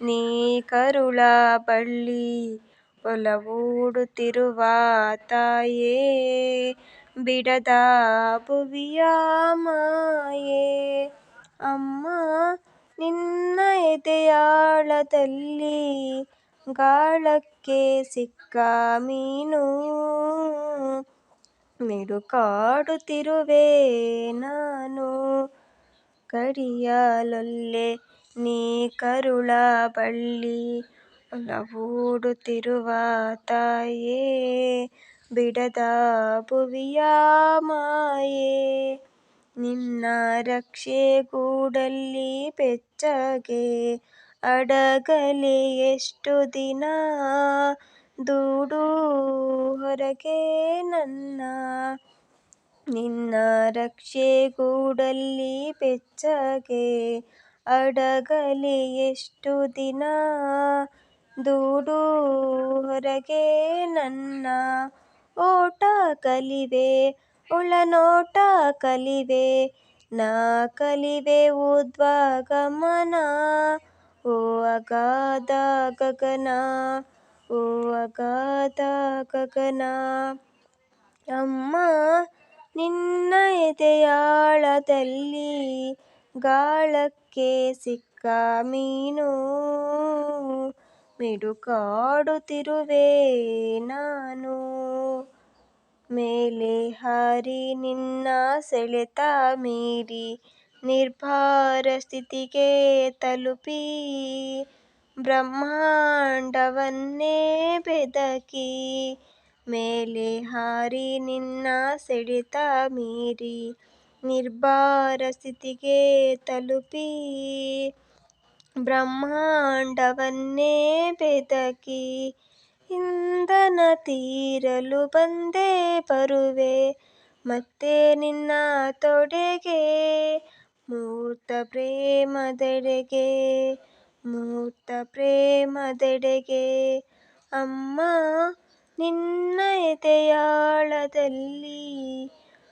ನೀ ಕರುಳ ಬಳ್ಳಿ ಒಲವೂಡುತ್ತಿರುವ ತಾಯೇ, ಬಿಡದ ಭುವಿಯ ಮಾಯೇ. ಅಮ್ಮ, ನಿನ್ನ ಎದೆಯಾಳದಲ್ಲಿ ಗಾಳಕ್ಕೆ ಸಿಕ್ಕ ಮೀನು. ಮಿಡುಕಾಡುತ್ತಿರುವೆ ನಾನು ಕಡಿಯಲೊಲ್ಲೆ ನೀ ಕರುಳ ಬಳ್ಳಿ ನವೂಡುತ್ತಿರುವ ತಾಯೇ, ಬಿಡದ ಭುವಿಯ ಮಾಯೇ. ನಿನ್ನ ರಕ್ಷೆ ಗೂಡಲ್ಲಿ ಬೆಚ್ಚಗೆ, ಅಡಗಲಿ ಎಷ್ಟು ದಿನ ದೂಡು ಹೊರಗೆ ನನ್ನ. ನಿನ್ನ ರಕ್ಷೆ ಗೂಡಲ್ಲಿ ಬೆಚ್ಚಗೆ ಅಡಗಲಿ ಎಷ್ಟು ದಿನ? ದೂಡು ಹೊರಗೆ ನನ್ನ ಓಟ ಕಲಿವೆ ಒಳನೋಟ ಕಲಿವೆ, ನಾ ಕಲಿವೆ ಉದ್ವಾಗಮನ. ಓ ಅಗಾಧ ಗಗನ, ಓ ಅಗಾಧ ಗಗನ. ಅಮ್ಮ, ನಿನ್ನ ಎದೆಯಾಳದಲ್ಲಿ ಗಾಳಕ್ಕೆ ಸಿಕ್ಕ ಮೀನು. ಮಿಡುಕಾಡುತ್ತಿರುವೆ ನಾನು. ಮೇಲೆ ಹಾರಿ ನಿನ್ನ ಸೆಳೆತ ಮೀರಿ ನಿರ್ಭಾರ ಸ್ಥಿತಿಗೆ ತಲುಪಿ. ಬ್ರಹ್ಮಾಂಡವನ್ನೇ ಬೆದಕಿ. ಮೇಲೆ ಹಾರಿ ನಿನ್ನ ಸೆಳೆತ ಮೀರಿ ನಿರ್ಭರ ಸ್ಥಿತಿಗೆ ತಲುಪಿ ಬ್ರಹ್ಮಾಂಡವನ್ನೇ ಬೆದಕಿ ಇಂಧನ ತೀರಲು ಬಂದೇ ಬರುವೆ. ಮತ್ತೆ ನಿನ್ನ ತೊಡೆಗೆ ಮೂರ್ತ ಪ್ರೇಮದೆಡೆಗೆ ಮೂರ್ತ ಪ್ರೇಮದೆಡೆಗೆ. ಅಮ್ಮ, ನಿನ್ನ ಎದೆಯಾಳದಲ್ಲಿ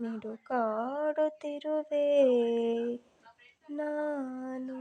ಮಿಡುಕಾಡುತ್ತಿರುವೆ ನಾನು